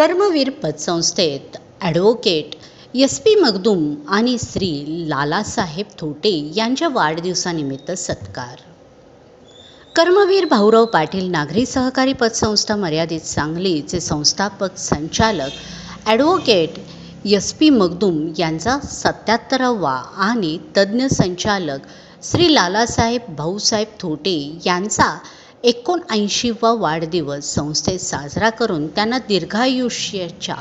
कर्मवीर पतसंस्थेत advocate S P Magdum आणि श्री लालासाहेब थोटे यांच्या वाढदिवसानिमित्त सत्कार. कर्मवीर भाऊराव पाटील नागरी सहकारी पतसंस्था मर्यादित सांगलीचे संस्थापक संचालक ॲडव्होकेट एस पी मगदूम यांचा सत्याहत्तरावा आणि तज्ज्ञ संचालक श्री लालासाहेब भाऊसाहेब थोटे यांचा एकोणऐंशीवा वाढदिवस संस्थेत साजरा करून त्यांना दीर्घायुष्याच्या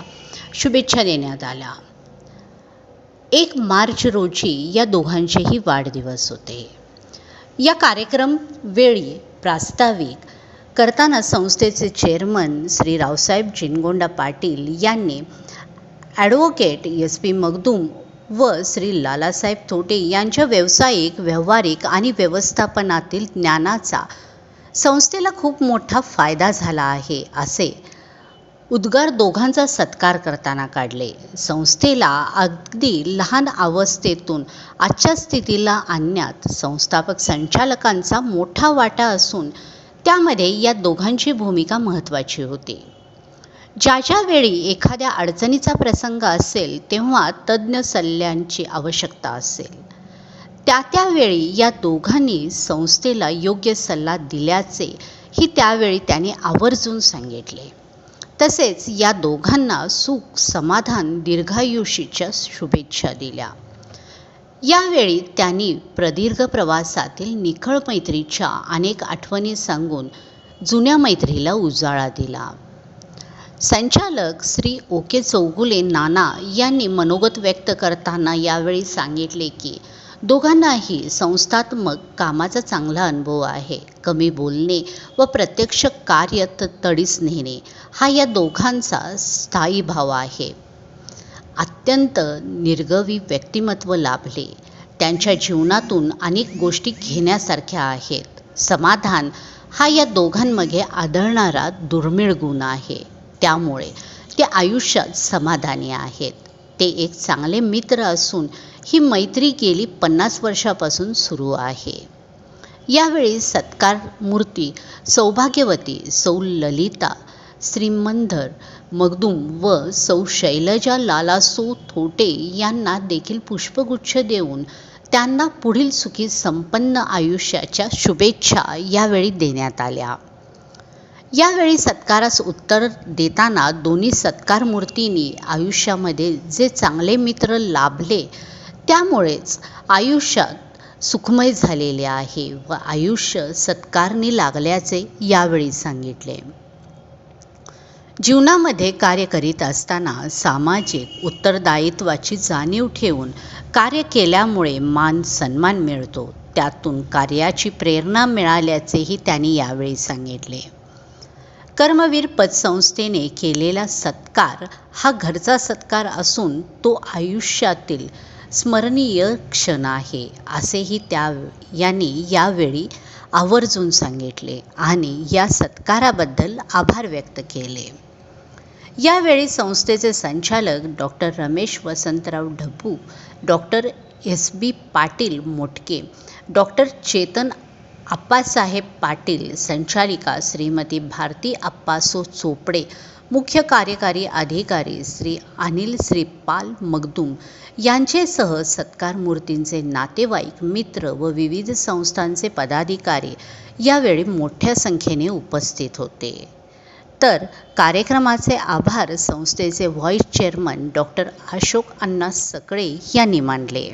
शुभेच्छा देण्यात आल्या. एक मार्च रोजी या दोघांचेही वाढदिवस होते. या कार्यक्रम वेळी प्रास्ताविक करताना संस्थेचे चेअरमन श्री रावसाहेब जिनगोंडा पाटील यांनी ॲडव्होकेट एस पी मगदूम व श्री लालासाहेब थोटे यांच्या व्यावसायिक व्यावहारिक आणि व्यवस्थापनातील ज्ञानाचा संस्थेला खूप मोठा फायदा झाला आहे असे उद्गार दोघांचा सत्कार करताना काढले. संस्थेला अगदी लहान अवस्थेतून आजच्या स्थितीला आणण्यात संस्थापक संचालकांचा मोठा वाटा असून त्यामध्ये या दोघांची भूमिका महत्त्वाची होती. ज्या ज्यावेळी एखाद्या अडचणीचा प्रसंग असेल तेव्हा तज्ज्ञ सल्ल्यांची आवश्यकता असेल. त्या त्यावेळी या दोघांनी संस्थेला योग्य सल्ला दिल्याचे ही त्यावेळी त्याने आवर्जून सांगितले. तसेच या दोघांना सुख समाधान दीर्घायुषीच्या शुभेच्छा दिल्या. यावेळी त्यांनी प्रदीर्घ प्रवासातील निखळ मैत्रीच्या अनेक आठवणी सांगून जुन्या मैत्रीला उजाळा दिला. संचालक श्री ओके चौगुले नाना यांनी मनोगत व्यक्त करताना यावेळी सांगितले की दोघांनाही संस्थात्मक कामाचा चांगला अनुभव आहे. कमी बोलणे व प्रत्यक्ष कार्य तडीस नेणे हा या दोघांचा स्थायी भाव आहे. अत्यंत निर्गवी व्यक्तिमत्व लाभले. त्यांच्या जीवनातून अनेक गोष्टी घेण्यासारख्या आहेत. समाधान हा या दोघांमध्ये आढळणारा दुर्मिळ गुण आहे. त्यामुळे ते आयुष्यात समाधानी आहेत. ते एक चांगले मित्र असून ही मैत्री गेली पन्नास वर्षापासून सुरू आहे. यावेळी सत्कार मूर्ती सौभाग्यवती सौ ललिता श्रीमंधर मगदूम व सौ शैलजा लालासो थोटे यांना देखील पुष्पगुच्छ देऊन त्यांना पुढील सुखी संपन्न आयुष्याच्या शुभेच्छा यावेळी देण्यात आल्या. यावेळी सत्कारास उत्तर देताना दोन्ही सत्कार मूर्तींनी आयुष्यामध्ये जे चांगले मित्र लाभले त्यामुळेच आयुष्यात सुखमय झालेले आहे व आयुष्य सत्कारने लागल्याचे यावेळी सांगितले. जीवनामध्ये कार्य करीत असताना सामाजिक उत्तरदायित्वाची जाणीव ठेवून कार्य केल्यामुळे मान सन्मान मिळतो. त्यातून कार्याची प्रेरणा मिळाल्याचेही त्यांनी यावेळी सांगितले. कर्मवीर पतसंस्थेने केलेला सत्कार हा घरचा सत्कार असून तो आयुष्यातील स्मरणीय क्षण आहे असेही त्या यांनी यावेळी आवर्जून सांगितले आणि या सत्काराबद्दल आभार व्यक्त केले. यावेळी संस्थेचे संचालक doctor Ramesh Vasantrao Dhabu doctor S. B. Patil Motke doctor Chetan Appasaheb Patil संचालिका श्रीमती भारती आप्पासो चोपडे मुख्य कार्यकारी अधिकारी श्री अनिल श्रीपाल मगदूम यांचेसह सत्कार मूर्तींचे नातेवाईक मित्र व विविध संस्थांचे पदाधिकारी यावेळी मोठ्या संख्येने उपस्थित होते. तर कार्यक्रमाचे आभार संस्थेचे vice chairman doctor Ashok Anna Sakale यांनी मानले.